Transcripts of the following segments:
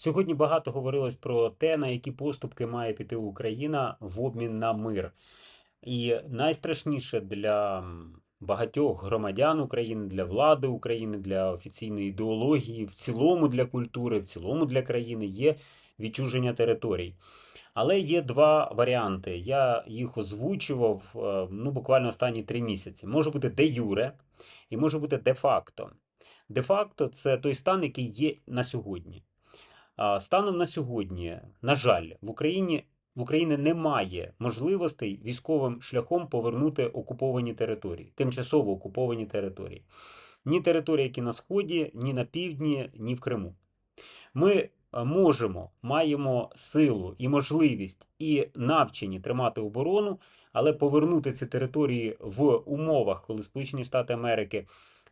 Сьогодні багато говорилось про те, на які поступки має піти Україна в обмін на мир. І найстрашніше для багатьох громадян України, для влади України, для офіційної ідеології, в цілому для культури, в цілому для країни є відчуження територій. Але є два варіанти. Я їх озвучував е, ну, буквально останні три місяці. Може бути де юре і може бути де-факто. Де-факто це той стан, який є на сьогодні. Станом на сьогодні, на жаль, в Україні в Україні немає можливостей військовим шляхом повернути окуповані території, тимчасово окуповані території. Ні території, які на Сході, ні на півдні, ні в Криму. Ми можемо, маємо силу і можливість і навчені тримати оборону, але повернути ці території в умовах, коли Сполучені Штати Америки.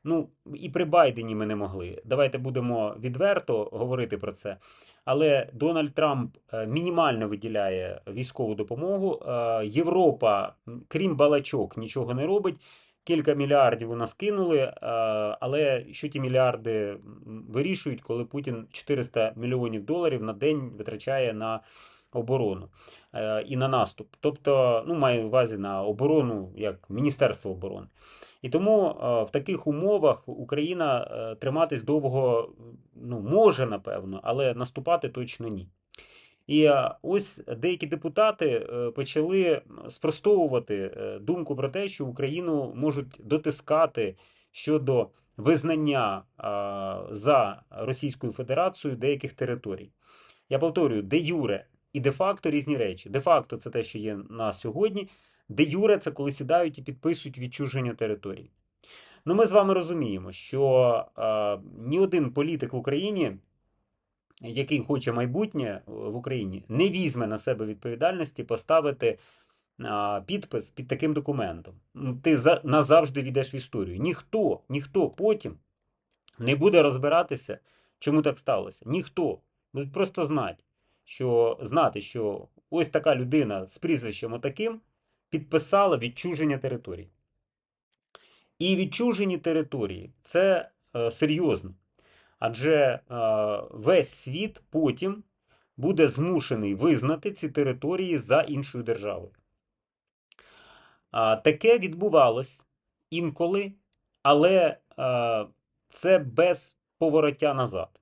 Ну, і при Байдені ми не могли. Давайте будемо відверто говорити про це. Але Дональд Трамп е, мінімально виділяє військову допомогу. Е, Європа, крім балачок, нічого не робить. Кілька мільярдів у нас кинули, е, але що ті мільярди вирішують, коли Путін 400 мільйонів доларів на день витрачає на оборону е, і на наступ. Тобто, ну, маю увазі на оборону як Міністерство оборони. І тому е, в таких умовах Україна е, триматись довго ну, може, напевно, але наступати точно ні. І ось деякі депутати почали спростовувати думку про те, що Україну можуть дотискати щодо визнання за Російською Федерацією деяких територій. Я повторюю, де юре і де-факто різні речі. Де-факто це те, що є на сьогодні. Де юре це коли сідають і підписують відчуження територій. Ну, ми з вами розуміємо, що е, ні один політик в Україні, який хоче майбутнє е, в Україні, не візьме на себе відповідальності поставити підпис під таким документом. Ну, Ти за, назавжди війдеш в історію. Ніхто, ніхто потім не буде розбиратися, чому так сталося. Ніхто. Будуть просто знати, що, знати, що ось така людина з прізвищем отаким підписала відчуження територій. І відчужені території це е, серйозно. Адже е, весь світ потім буде змушений визнати ці території за іншою державою. Таке відбувалось інколи, але е, це без повороття назад.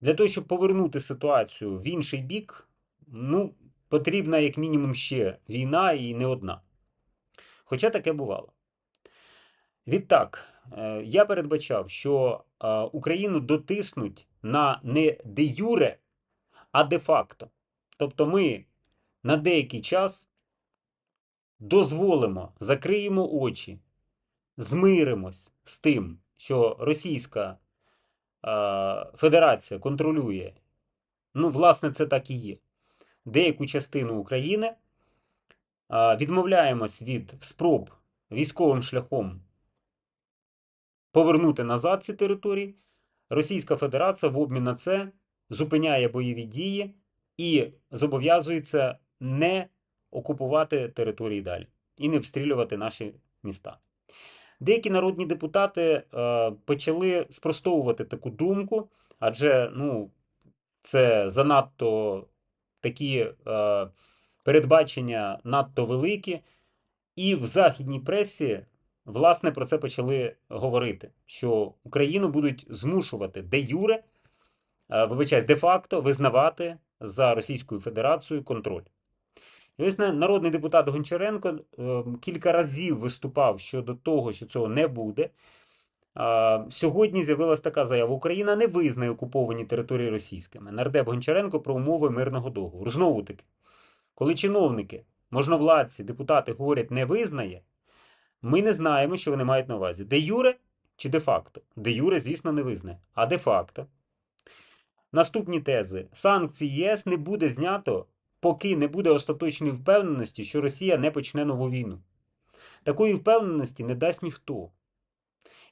Для того, щоб повернути ситуацію в інший бік, ну, потрібна як мінімум ще війна і не одна. Хоча таке бувало. Відтак, е, я передбачав, що е, Україну дотиснуть на не де юре, а де-факто. Тобто ми на деякий час дозволимо, закриємо очі, змиримось з тим, що Російська Федерація контролює, ну, власне, це так і є, деяку частину України, е, відмовляємось від спроб військовим шляхом повернути назад ці території. Російська Федерація в обмін на це зупиняє бойові дії і зобов'язується не окупувати території далі і не обстрілювати наші міста. Деякі народні депутати е, почали спростовувати таку думку, адже ну, це занадто такі е, передбачення надто великі, і в західній пресі власне про це почали говорити: що Україну будуть змушувати де юре, е, вибачаюсь, де-факто визнавати за Російською Федерацією контроль. На- народний депутат Гончаренко е, кілька разів виступав щодо того, що цього не буде. Сьогодні з'явилася така заява: Україна не визнає окуповані території російськими. Нардеп Гончаренко про умови мирного договору. Знову таки, коли чиновники, можновладці, депутати говорять не визнає, ми не знаємо, що вони мають на увазі. Де юре чи де факто? Де юре, звісно, не визнає. А де факто? Наступні тези: санкції ЄС не буде знято, поки не буде остаточної впевненості, що Росія не почне нову війну. Такої впевненості не дасть ніхто.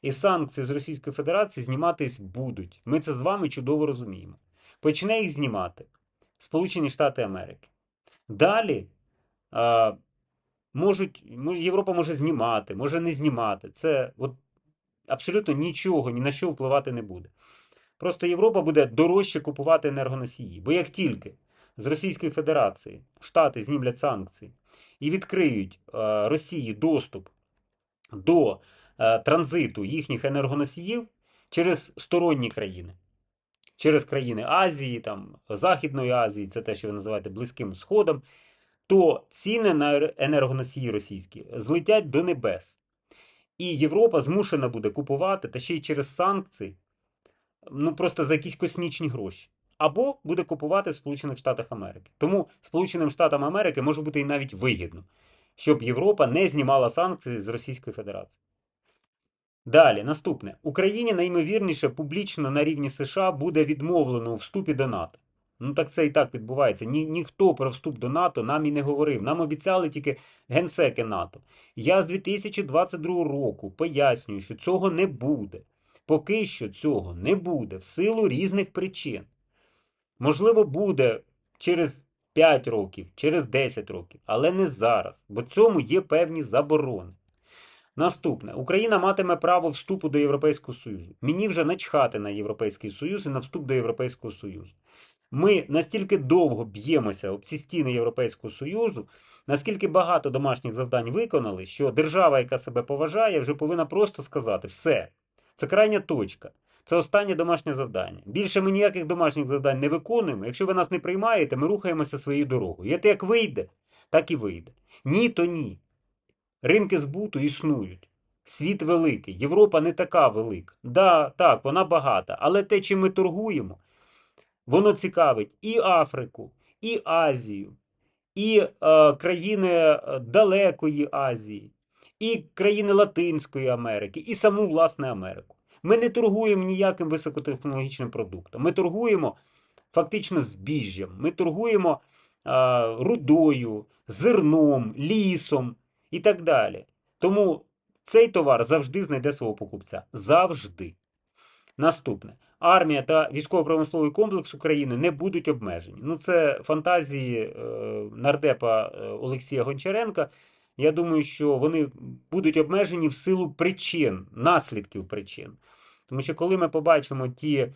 І санкції з Російської Федерації зніматись будуть. Ми це з вами чудово розуміємо. Почне їх знімати Сполучені Штати Америки. Далі а, можуть, Європа може знімати, може не знімати. Це от абсолютно нічого, ні на що впливати не буде. Просто Європа буде дорожче купувати енергоносії. Бо як тільки з Російської Федерації Штати знімлять санкції і відкриють е, Росії доступ до е, транзиту їхніх енергоносіїв через сторонні країни, через країни Азії, там, Західної Азії, це те, що ви називаєте Близьким Сходом, то ціни на енергоносії російські злетять до небес. І Європа змушена буде купувати, та ще й через санкції, ну просто за якісь космічні гроші. Або буде купувати в Сполучених Штатах Америки. Тому Сполученим Штатам Америки може бути і навіть вигідно, щоб Європа не знімала санкції з Російської Федерації. Далі, наступне. Україні найімовірніше публічно на рівні США буде відмовлено у вступі до НАТО. Ну так це і так відбувається. Ні, ніхто про вступ до НАТО нам і не говорив. Нам обіцяли тільки генсеки НАТО. Я з 2022 року пояснюю, що цього не буде. Поки що цього не буде в силу різних причин. Можливо, буде через 5 років, через 10 років, але не зараз, бо цьому є певні заборони. Наступне. Україна матиме право вступу до Європейського Союзу. Мені вже начхати на Європейський Союз і на вступ до Європейського Союзу. Ми настільки довго б'ємося об ці стіни Європейського Союзу, наскільки багато домашніх завдань виконали, що держава, яка себе поважає, вже повинна просто сказати: все, це крайня точка. Це останнє домашнє завдання. Більше ми ніяких домашніх завдань не виконуємо. Якщо ви нас не приймаєте, ми рухаємося своєю дорогою. Це як вийде, так і вийде. Ні, то ні. Ринки збуту існують. Світ великий, Європа не така велика. Да, так, вона багата, але те, чим ми торгуємо, воно цікавить і Африку, і Азію, і е, країни е, далекої Азії, і країни Латинської Америки, і саму власне Америку. Ми не торгуємо ніяким високотехнологічним продуктом. Ми торгуємо фактично збіжжям. Ми торгуємо е, рудою, зерном, лісом і так далі. Тому цей товар завжди знайде свого покупця. Завжди. Наступне. Армія та військово-промисловий комплекс України не будуть обмежені. Ну, це фантазії е, нардепа е, Олексія Гончаренка. Я думаю, що вони будуть обмежені в силу причин, наслідків причин. Тому що коли ми побачимо ті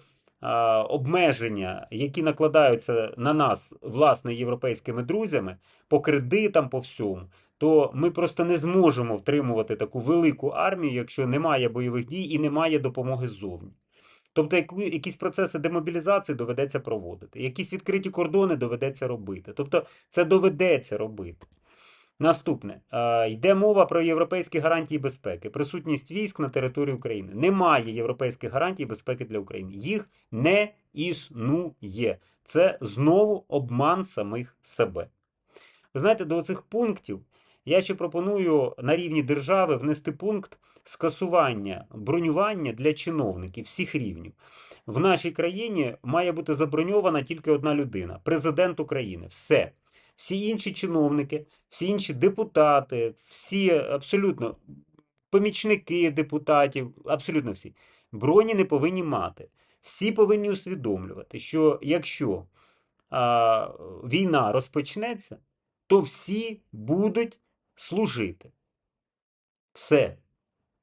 обмеження, які накладаються на нас власне європейськими друзями по кредитам, по всьому, то ми просто не зможемо втримувати таку велику армію, якщо немає бойових дій і немає допомоги ззовні. Тобто якісь процеси демобілізації доведеться проводити, якісь відкриті кордони доведеться робити. Тобто це доведеться робити. Наступне. Е, Йде мова про європейські гарантії безпеки. Присутність військ на території України. Немає європейських гарантій безпеки для України. Їх не існує. Це знову обман самих себе. Ви знаєте, до цих пунктів я ще пропоную на рівні держави внести пункт скасування бронювання для чиновників всіх рівнів. В нашій країні має бути заброньована тільки одна людина президент України. Все. Всі інші чиновники, всі інші депутати, всі абсолютно помічники депутатів, абсолютно всі, броні не повинні мати. Всі повинні усвідомлювати, що якщо а, війна розпочнеться, то всі будуть служити. Все.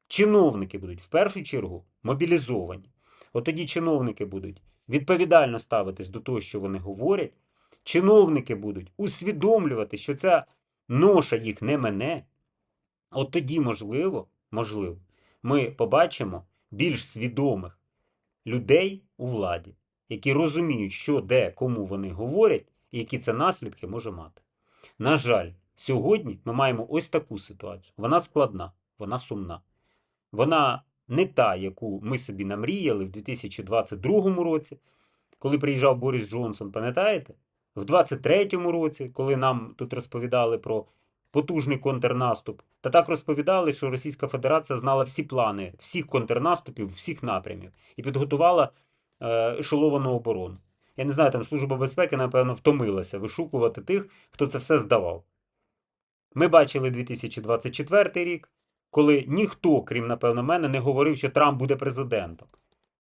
Чиновники будуть в першу чергу мобілізовані. От тоді чиновники будуть відповідально ставитись до того, що вони говорять. Чиновники будуть усвідомлювати, що ця ноша їх не мене. От тоді, можливо, можливо, ми побачимо більш свідомих людей у владі, які розуміють, що де, кому вони говорять, і які це наслідки може мати. На жаль, сьогодні ми маємо ось таку ситуацію. Вона складна, вона сумна. Вона не та, яку ми собі намріяли в 2022 році, коли приїжджав Борис Джонсон, пам'ятаєте? В 23-му році, коли нам тут розповідали про потужний контрнаступ, та так розповідали, що Російська Федерація знала всі плани всіх контрнаступів, всіх напрямів і підготувала е, ешеловану оборону. Я не знаю, там Служба безпеки, напевно, втомилася вишукувати тих, хто це все здавав. Ми бачили 2024 рік, коли ніхто, крім, напевно, мене, не говорив, що Трамп буде президентом.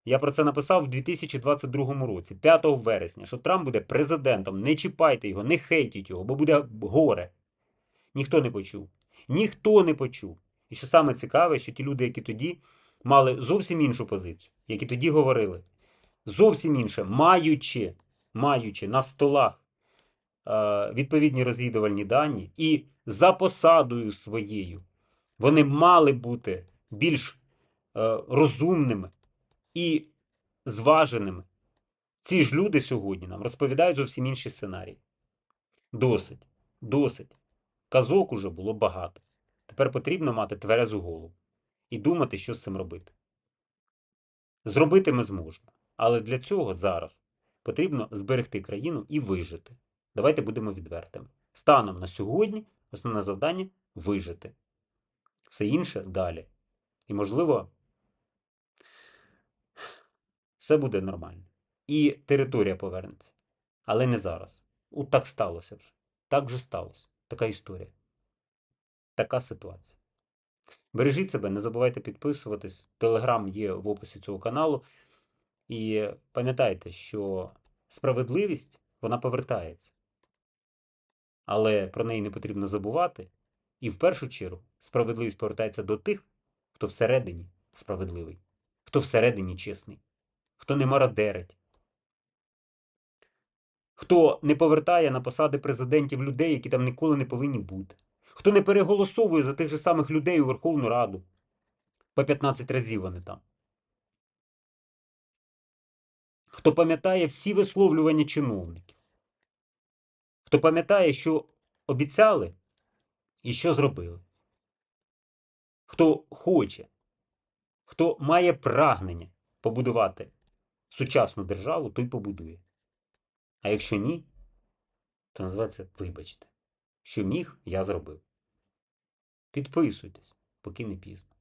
Я про це написав в 2022 році, 5 вересня, що Трамп буде президентом. Не чіпайте його, не хейтіть його, бо буде горе. Ніхто не почув. Ніхто не почув. І що саме цікаве, що ті люди, які тоді мали зовсім іншу позицію, які тоді говорили: зовсім інше, маючи, маючи на столах е, відповідні розвідувальні дані і за посадою своєю, вони мали бути більш е, розумними і зваженими. Ці ж люди сьогодні нам розповідають зовсім інші сценарії. Досить, досить. Казок уже було багато. Тепер потрібно мати тверезу голову і думати, що з цим робити. Зробити ми зможемо, але для цього зараз потрібно зберегти країну і вижити. Давайте будемо відвертими. Станом на сьогодні основне завдання вижити. Все інше далі. І, можливо, все буде нормально. І територія повернеться. Але не зараз. От так сталося вже. Так вже сталося. Така історія. Така ситуація. Бережіть себе, не забувайте підписуватись. Телеграм є в описі цього каналу. І пам'ятайте, що справедливість вона повертається. Але про неї не потрібно забувати. І в першу чергу справедливість повертається до тих, хто всередині справедливий, хто всередині чесний, хто не мародерить, хто не повертає на посади президентів людей, які там ніколи не повинні бути, хто не переголосовує за тих же самих людей у Верховну Раду. По 15 разів вони там. Хто пам'ятає всі висловлювання чиновників, хто пам'ятає, що обіцяли і що зробили. Хто хоче, хто має прагнення побудувати сучасну державу, той побудує. А якщо ні, то називається вибачте, що міг, я зробив. Підписуйтесь, поки не пізно.